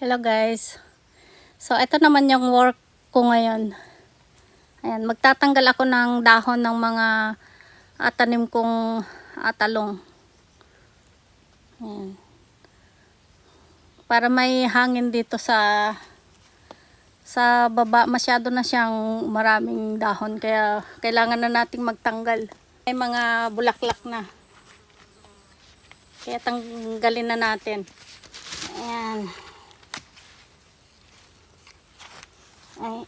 Hello guys. So ito naman yung work ko ngayon. Ayan, magtatanggal ako ng dahon ng mga ah, tanim kong ah, talong. Ayan. Para may hangin dito sa sa baba masyado na siyang maraming dahon kaya kailangan na nating magtanggal. May mga bulaklak na. Kaya tanggalin na natin. Ayan. Ay.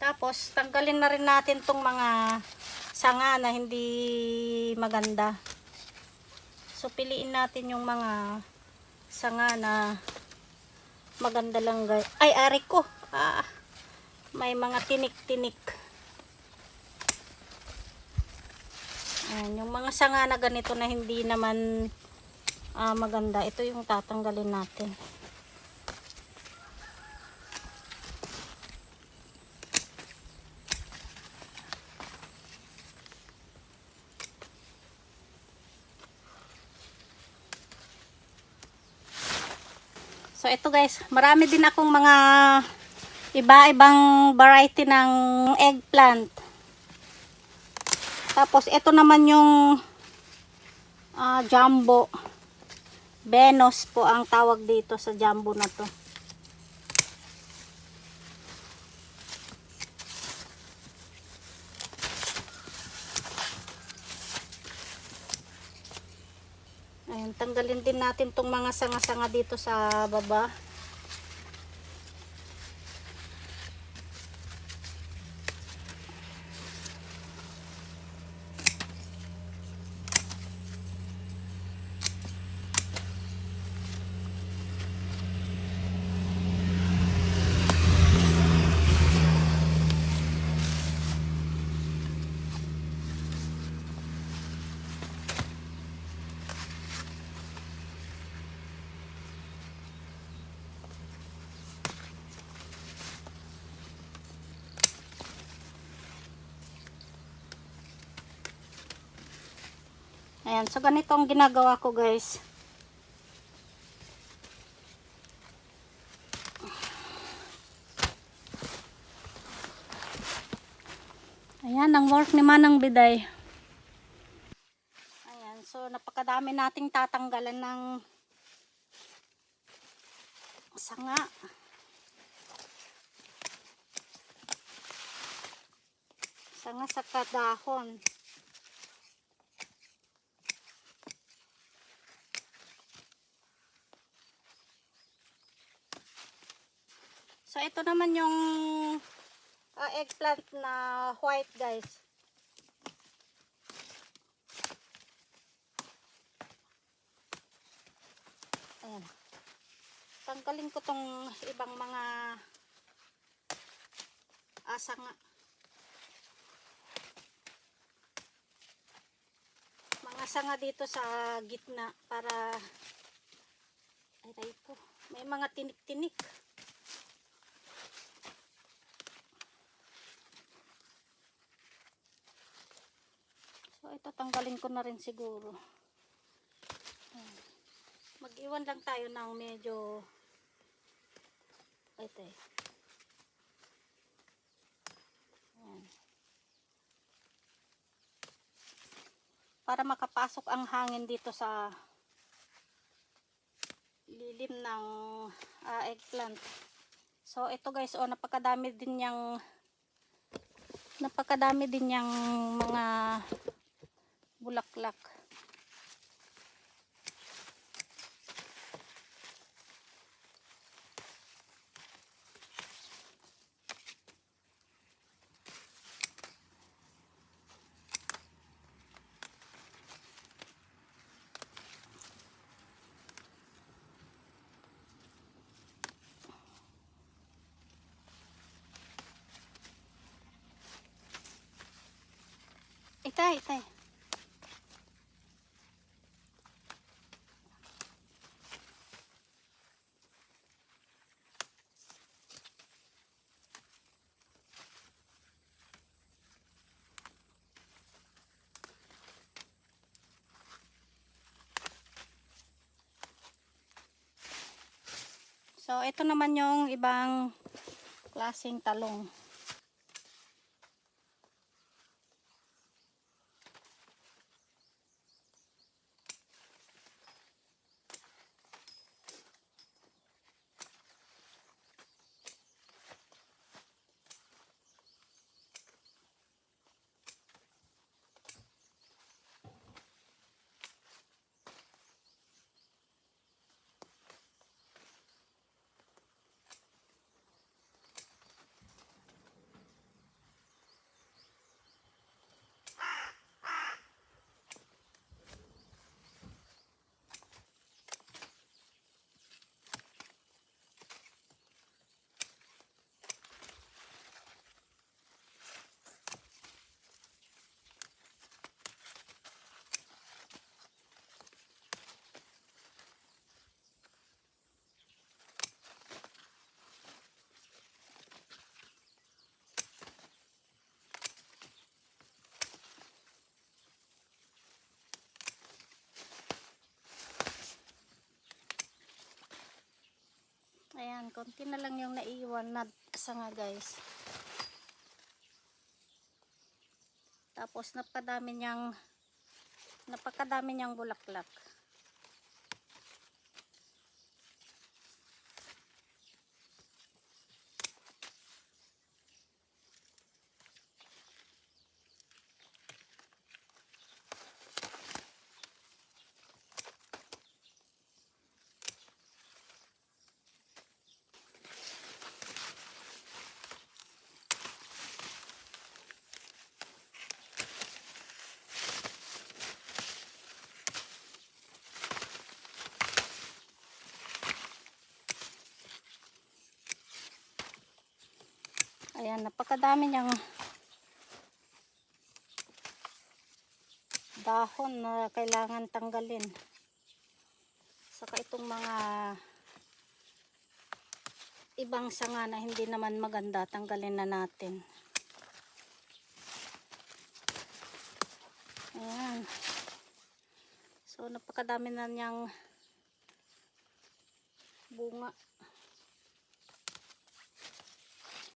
Tapos, tanggalin na rin natin tong mga sanga na hindi maganda. So, piliin natin yung mga sanga na maganda lang guys. Ay, ari ko. Ah, may mga tinik-tinik. Yung mga sanga na ganito na hindi naman ah, maganda. Ito yung tatanggalin natin. So ito guys, marami din akong mga iba-ibang variety ng eggplant. Tapos ito naman yung ah, jumbo. Venus po ang tawag dito sa jumbo na to. Ayan, tanggalin din natin tong mga sanga-sanga dito sa baba. Ayan, so ganito ang ginagawa ko guys. Ayan, ang work ni Manang Biday. Ayan, so napakadami nating tatanggalan ng sanga. Sanga sa kadahon. So ito naman yung ah, eggplant na white guys. Ayan. Tanggalin ko tong ibang mga asa nga. Mga sanga dito sa gitna para ay ay ko. May mga tinik-tinik. So ito tanggalin ko na rin siguro. Mag-iwan lang tayo ng medyo ito eh. Para makapasok ang hangin dito sa lilim ng ah, eggplant. So ito guys, oh napakadami din yang napakadami din yang mga bulaklak. Itay, itay. So, ito naman yung ibang klaseng talong. Ayan, konti na lang yung naiwan na sanga guys. Tapos napakadami niyang napakadami niyang bulaklak. Ayan, napakadami niyang dahon na kailangan tanggalin. Saka itong mga ibang sanga na hindi naman maganda, tanggalin na natin. Ayan. So, napakadami na niyang bunga.